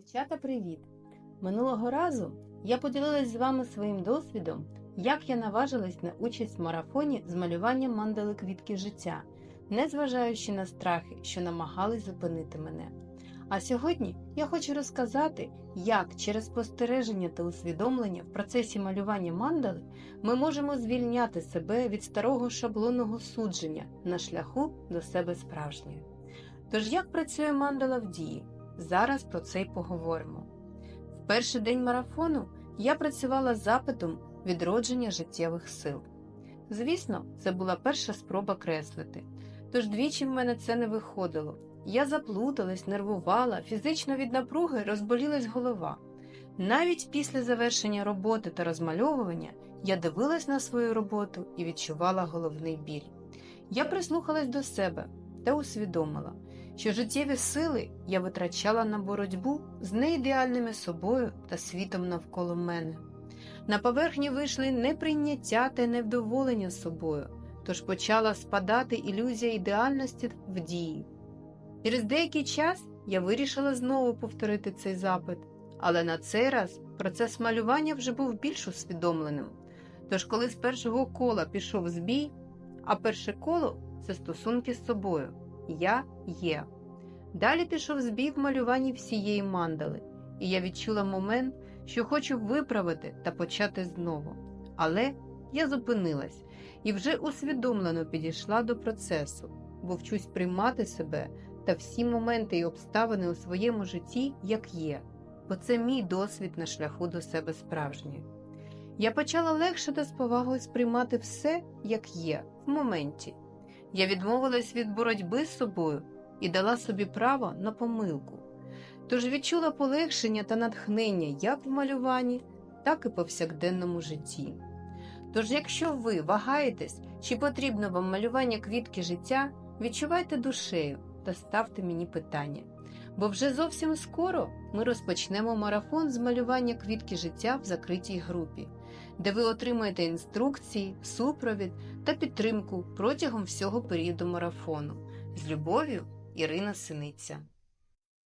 Дівчата, привіт! Минулого разу я поділилась з вами своїм досвідом, як я наважилась на участь в марафоні з малюванням мандали квітки життя, незважаючи на страхи, що намагались зупинити мене. А сьогодні я хочу розказати, як через спостереження та усвідомлення в процесі малювання мандали ми можемо звільняти себе від старого шаблонного судження на шляху до себе справжньої. Тож як працює мандала в дії? Зараз про це й поговоримо. В перший день марафону я працювала з запитом відродження життєвих сил. Звісно, це була перша спроба креслити, тож двічі в мене це не виходило. Я заплуталась, нервувала, фізично від напруги розболілась голова. Навіть після завершення роботи та розмальовування я дивилась на свою роботу і відчувала головний біль. Я прислухалась до себе та усвідомила, що життєві сили я витрачала на боротьбу з неідеальними собою та світом навколо мене. На поверхні вийшли неприйняття та невдоволення собою, тож почала спадати ілюзія ідеальності в дії. Через деякий час я вирішила знову повторити цей запит, але на цей раз процес малювання вже був більш усвідомленим. Тож, коли з першого кола пішов збій, а перше коло це стосунки з собою. Я є. Далі пішов збій в малюванні всієї мандали, і я відчула момент, що хочу виправити та почати знову. Але я зупинилась і вже усвідомлено підійшла до процесу, бо вчусь приймати себе та всі моменти і обставини у своєму житті як є, бо це мій досвід на шляху до себе справжньої. Я почала легше та з повагою сприймати все, як є, в моменті. Я відмовилась від боротьби з собою і дала собі право на помилку. Тож відчула полегшення та натхнення як в малюванні, так і повсякденному житті. Тож, якщо ви вагаєтесь, чи потрібно вам малювання квітки життя, відчувайте душею та ставте мені питання. Бо вже зовсім скоро ми розпочнемо марафон з малювання квітки життя в закритій групі, де ви отримаєте інструкції, супровід та підтримку протягом всього періоду марафону. З любов'ю, Ірина Синиця.